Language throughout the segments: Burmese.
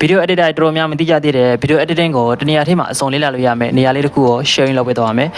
ဗီဒီယို editor တော်တော်များမသိကြသေးတယ်ဗီဒီယို editing ကိုတနေရာထဲမှာအစုံလေးလာလို့ရမယ်နေရာလေးတစ်ခုကို sharing လုပ်ပေးသွားပါမယ်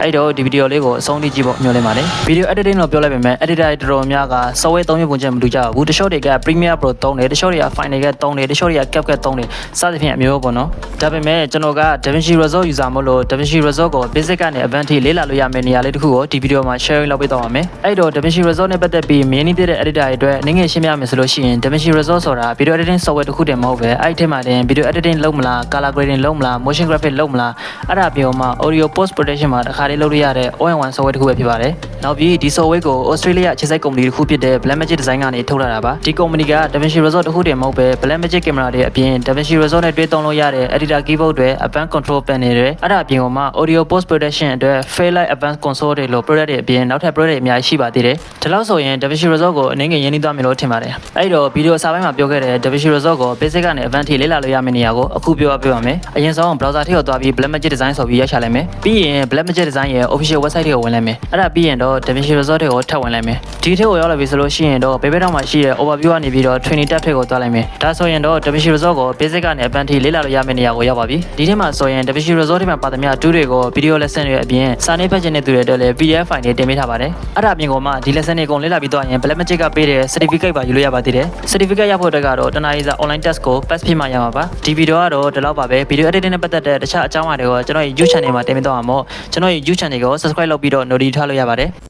အဲ့တော့ဒီဗီဒီယိုလေးကိုအဆုံးထိကြည့်ဖို့ညွှန်လင်းပါတယ်ဗီဒီယို editing လို့ပြောလိုက်ပေမဲ့ editor တော်တော်များက software သုံးမျိုးပုံချက်မတူကြဘူးတချို့တွေက Premiere Pro သုံးတယ်တချို့တွေက Final Cut သုံးတယ်တချို့တွေက CapCut သုံးတယ်စသဖြင့်အမျိုးပေါ့နော်ဒါပေမဲ့ကျွန်တော်က DaVinci Resolve user မို့လို့ DaVinci Resolve ကို basic ကနေ advanced ထိလေးလာလို့ရမယ်နေရာလေးတစ်ခုကိုဒီဗီဒီယိုမှာ sharing လုပ်ပေးသွားပါမယ်အဲ့တော့ DaVinci Resolve နဲ့ပတ်သက်ပြီးမြင်နေတဲ့ editor တွေအတွက်နည်းငယ်ရှင်းပြမယ်ဆိုလို့ရှိရင် DaVinci Resolve ဆိုတာ video editing software တစ်ခုတည်းမဟုတ်ပဲအဲ့ဒီထဲမှာတင် video editing လုပ်မလား color grading လုပ်မလား motion graphic လုပ်မလားအဲ့ဒါပြောမှ audio post production မှာတစ်ခါလေးလုပ်လို့ရတဲ့ all-in-one software တစ်ခုပဲဖြစ်ပါတယ် နောက်ပြီးဒီ software ကို Australia အခြေစိုက်ကုမ္ပဏီတစ်ခုဖြစ်တဲ့ Black Magic Design ကနေထုတ်လာတာပါဒီကုမ္ပဏီက DaVinci Resolve တစ်ခုတည်းမဟုတ်ပဲ Black Magic Camera တွေအပြင် DaVinci Resolve နဲ့တွဲသုံးလို့ရတဲ့ editor keyboard တွေ advanced control panel တွေအဲ့ဒါအပြင်ကမှ audio post production အတွက် Fairlight advanced console တွေလို့ product တွေအပြင်နောက်ထပ် product တွေအများကြီးရှိပါသေးတယ်ဒါလို့ဆိုရင် DaVinci Resolve ကိုအနေငယ်ရင်းနှီးသွားမယ်လို့ထင်ပါတယ်အဲ့တော့ဗီဒီယိုအစပိုင်းမှာပြောခဲ့တဲ့ DaVinci Resolve ကို basic ကနေ advanced ထိလေ့လာလို့ရမယ့်နေရာကိုအခုပြောပြပေးပါမယ်အရင်ဆုံး browser ထဲကိုသွားပြီး Black Magic Design ဆိုပြီးရိုက်ချလိုက်မယ်ပြီးရင် Black Magic Design ရဲ့ official website တွေကိုဝင်လိုက်မယ်အဲ့ဒါပြီးရင်တော့ DaVinci Resolve တွေကိုထပ်ဝင်လိုက်မယ်ဒီထဲကိုရောက်လာပြီဆိုလို့ရှိရင်တော့ဘေဘဲတောင်မှာရှိတဲ့ overview ကနေပြီးတော့ training tab ထဲကိုသွားလိုက်မယ်ဒါဆိုရင်တော့ DaVinci Resolve ကို basic ကနေ advanced ထိလေ့လာလို့ရမယ့်နေရာကိုရောက်ပါပြီဒီထဲမှာဆိုရင် DaVinci Resolve ထဲမှာပါသမျှ tool တွေကို video lesson တွေအပြင်စာနေဖတ်ခြင်းတဲ့သူတွေအတွက်လည်း PDF file တွေတင်ပေးထားပါတယ်အဲ့ဒါအပြင်ကမှဒီ lesson တွေအကုန်လေ့လာပြီးတော့ရင် Black Magic ကပေးတဲ့ certificate ပါယူလို့ရပါသေးတယ် certificate ရဖို့အတွက်ကတော့တနအီစာ online test ကို pass ဖြစ်မှရမှာပါဒီဗီဒီယိုကတော့ဒီလောက်ပါပဲ video editing နဲ့ပတ်သက်တဲ့တခြားအကြောင်းအရာတွေကိုကျွန်တော်ရဲ့ YouTube channel မှာတင်ပြတော့မှာမို့ကျွန်တော်ရဲ့ YouTube channel ကို subscribe လုပ်ပြီးတော့ notify ထားလို့ရပါတယ်